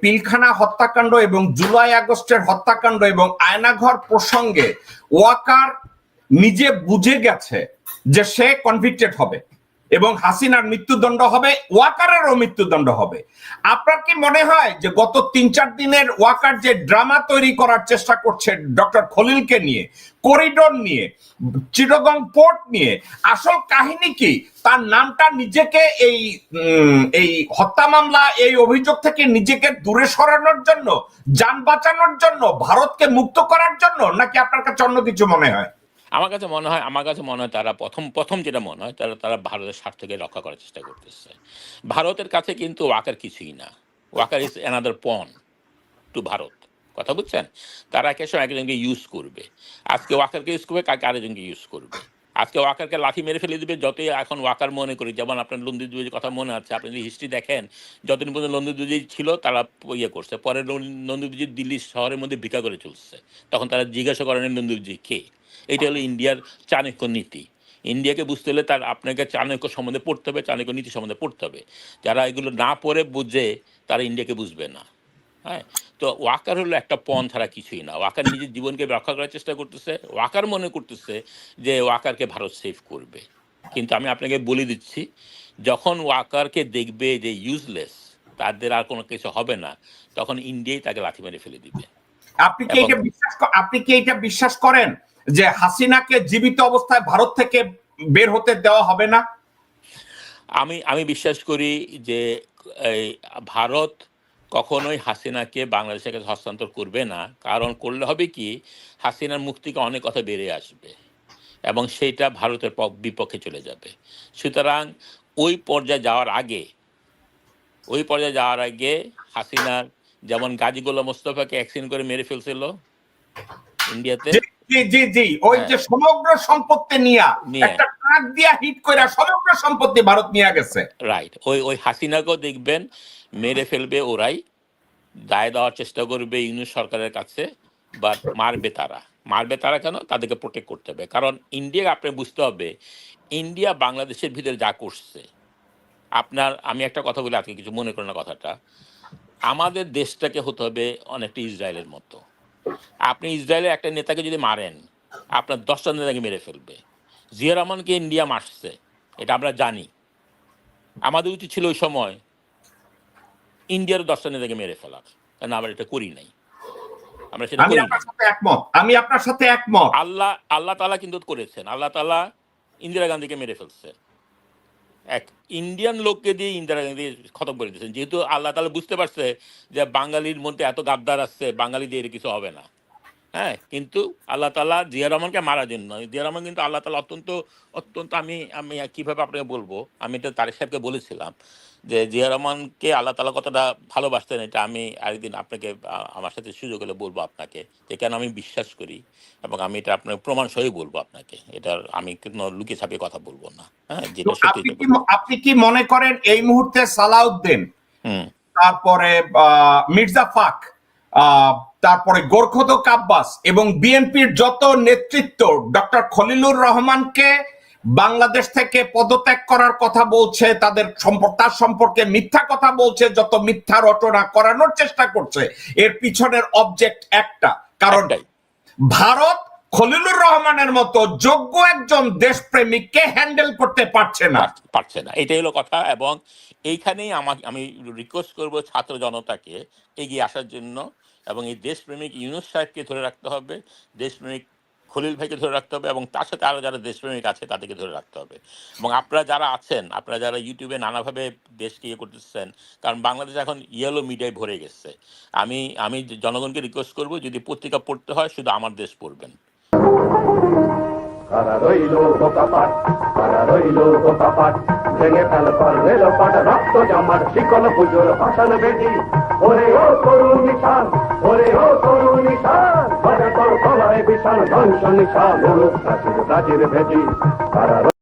পিলখানা হত্যাকাণ্ড এবং জুলাই আগস্টের হত্যাকাণ্ড এবং আয়নাঘর প্রসঙ্গে ওয়াকার নিজে বুঝে গেছে যে সে কনভিক্টেড হবে। এবং হাসিনার মৃত্যুদণ্ড হবে, ওয়াকারেরও মৃত্যুদণ্ড হবে। আপনার কি মনে হয় যে গত তিন চার দিনের ওয়াকার যে ড্রামা তৈরি করার চেষ্টা করছে ডক্টর খলিলকে নিয়ে, করিডোর নিয়ে, চিটগং পোর্ট নিয়ে, আসল কাহিনী কি? তার নামটা নিজেকে এই এই হত্যা মামলা, এই অভিযোগ থেকে নিজেকে দূরে সরানোর জন্য, যান বাঁচানোর জন্য, ভারতকে মুক্ত করার জন্য, নাকি আপনার কাছে অন্য কিছু মনে হয়? আমার কাছে মনে হয়, আমার কাছে মনে হয় তারা প্রথম প্রথম যেটা মনে হয় তারা তারা ভারতের স্বার্থকে রক্ষা করার চেষ্টা করতেছে। ভারতের কাছে কিন্তু ওয়াকার কিছুই না। Waqar is another pawn to Bharat. কথা বুঝছেন? তারা একে সময় একজনকে ইউজ করবে। আজকে ওয়াকারকে ইউজ করবে কাকে আরেকজনকে ইউজ করবে। আজকে ওয়াকারকে লাঠি মেরে ফেলে দিবে, যতই এখন ওয়াকার মনে করি, যেমন আপনার লন্দি দুজির কথা মনে আছে, আপনি যদি হিস্ট্রি দেখেন, যতদিন পর্যন্ত লন্দি দুজি ছিল, তারা ইয়ে করছে। পরে নন্দী দুজি দিল্লি শহরের মধ্যে ভিক্ষা করে চলছে। তখন তারা জিজ্ঞাসা করেন নন্দী দুজি কে? এটা হলো ইন্ডিয়ার চাণক্য নীতি। ইন্ডিয়াকে বুঝতে হলে তার আপনাকে চাণক্য সম্বন্ধে পড়তে হবে চাণক্য নীতি সম্বন্ধে পড়তে হবে। যারা এগুলো না পড়ে বুঝে তারা ইন্ডিয়াকে বুঝবে না। হ্যাঁ? তো ওয়াকার হলো একটা পণ ছাড়া কিছুই না। ওয়াকার নিজের জীবনকে রক্ষা করার চেষ্টা করতেছে। ওয়াকার মনে করতেছে যে ওয়াকারকে ভারত সেভ করবে। কিন্তু আমি আপনাকে বলে দিচ্ছি যখন ওয়াকারকে দেখবে যে ইউজলেস তাদের আর কোনো কিছু হবে না তখন ইন্ডিয়াই তাকে লাথি মেরে ফেলে দিবে। আপনি কি এটা বিশ্বাস আপনি কি এটা বিশ্বাস করেন? যে হাসিনাকে জীবিত অবস্থায় ভারত থেকে বের হতে দেওয়া হবে না। আমি আমি বিশ্বাস করি যে ভারত কখনোই হাসিনাকে বাংলাদেশের কাছে হস্তান্তর করবে না। কারণ করলে হবে কি হাসিনার মুখ থেকে অনেক কথা বেড়ে আসবে এবং সেইটা ভারতের বিপক্ষে চলে যাবে। সুতরাং ওই পর্যায়ে যাওয়ার আগে ওই পর্যায়ে যাওয়ার আগে হাসিনার যেমন গাজী গোলাম মোস্তফাকে অ্যাক্সিডেন্ট করে মেরে ফেলছিল ইন্ডিয়াতে জি, জি ওই হ্যাঁ। যে সমগ্র সম্পত্তি নিয়া একটা ট্রাক দিয়া হিট করে সমগ্র সম্পত্তি ভারত নিয়ে গেছে। রাইট ওই ওই হাসিনাকেও দেখবেন মেরে ফেলবে ওরাই দায় দেওয়ার চেষ্টা করবে ইউনিট সরকারের কাছে বাট মারবে তারা। মারবে তারা কেন? তাদেরকে প্রোটেক্ট করতে হবে। কারণ ইন্ডিয়া আপনি বুঝতে হবে ইন্ডিয়া বাংলাদেশের ভিতরে যা করছে আপনার আমি একটা কথা বলি আজকে কিছু মনে করেন না কথাটা আমাদের দেশটাকে হতে হবে অনেকটা ইসরায়েলের মতো। আপনি ইসরায়েলের একটা নেতাকে যদি মারেন আপনার দশটা নেতাকে মেরে ফেলবে। জিয়া রহমানকে ইন্ডিয়া মারছে এটা আমরা জানি। আমাদের উচিত ছিল ওই সময় ইন্ডিয়ার দশটা নেতাকে মেরে ফেলার কারণ আমরা এটা করি নাই। আমরা সেটা আমি করি আপনার সাথে একমত আমি আপনার সাথে একমত। আল্লাহ আল্লাহ তালা কিন্তু করেছেন। আল্লাহ তালা ইন্দিরা গান্ধীকে মেরে ফেলছে। এক ইন্ডিয়ান লোককে দিয়ে ইন্দিরা গান্ধী খতম করে দিয়েছেন। যেহেতু আল্লাহ তালা বুঝতে পারছে যে বাঙালির মধ্যে এত গাদ্দার আসছে বাঙালি দিয়ে কিছু হবে না। হ্যাঁ কিন্তু আল্লাহ তালা জিয়া রহমানকে মারার জন্য জিয়া রহমান কিন্তু আল্লাহ তালা অত্যন্ত অত্যন্ত আমি আমি কীভাবে আপনাকে বলব? আমি এটা তারেক সাহেবকে বলেছিলাম যে জিয়া রহমানকে আল্লাহ তালা কতটা ভালোবাসতেন এটা আমি আরেকদিন আপনাকে আমার সাথে সুযোগ হলে বলব আপনাকে যে কেন আমি বিশ্বাস করি এবং আমি এটা আপনার প্রমাণ সহই বলব আপনাকে। এটা আমি কোনো লুকিয়ে ছাপিয়ে কথা বলব না। হ্যাঁ যেটা সত্যি আপনি কি মনে করেন এই মুহূর্তে সালাউদ্দিন হুম। তারপরে মির্জা ফাক তারপরে গোর্খত কাব্বাস এবং বিএনপির যত নেতৃত্ব ডক্টর খলিলুর রহমানকে বাংলাদেশ থেকে পদত্যাগ করার কথা বলছে তাদের সম্পর্ক তার সম্পর্কে মিথ্যা কথা বলছে যত মিথ্যা রচনা করানোর চেষ্টা করছে এর পিছনের অবজেক্ট একটা কারণটাই ভারত খলিলুর রহমানের মতো যোগ্য একজন দেশপ্রেমিককে হ্যান্ডেল করতে পারছে না? পারছে না। এটাই হলো কথা এবং এইখানেই আমাকে আমি রিকোয়েস্ট করব ছাত্র জনতাকে এগিয়ে আসার জন্য এবং এই দেশপ্রেমিক ইউনুস সাহেবকে ধরে রাখতে হবে, দেশপ্রেমিক খলিল ভাইকে ধরে রাখতে হবে এবং তার সাথে আরও যারা দেশপ্রেমিক আছে তাদেরকে ধরে রাখতে হবে। এবং আপনারা যারা আছেন, আপনারা যারা ইউটিউবে নানাভাবে দেশকে ইয়ে করতেছেন, কারণ বাংলাদেশ এখন ইয়েলো মিডিয়ায় ভরে গেছে। আমি আমি জনগণকে রিকোয়েস্ট করব, যদি পত্রিকা পড়তে হয়, শুধু আমার দেশ পড়বেন। কারা রইল বোকাপাট কারা রইল বোকাপাট ভেঙে ফেল কর রেল পাট, রক্ত জামার শিকল পুজোর ভাষণ বেদি ওরে ও করুণ নিশান, ওরে ও করুণ নিশান তোর বিশাল ধ্বংস নিশান রাজির ভেদি কারা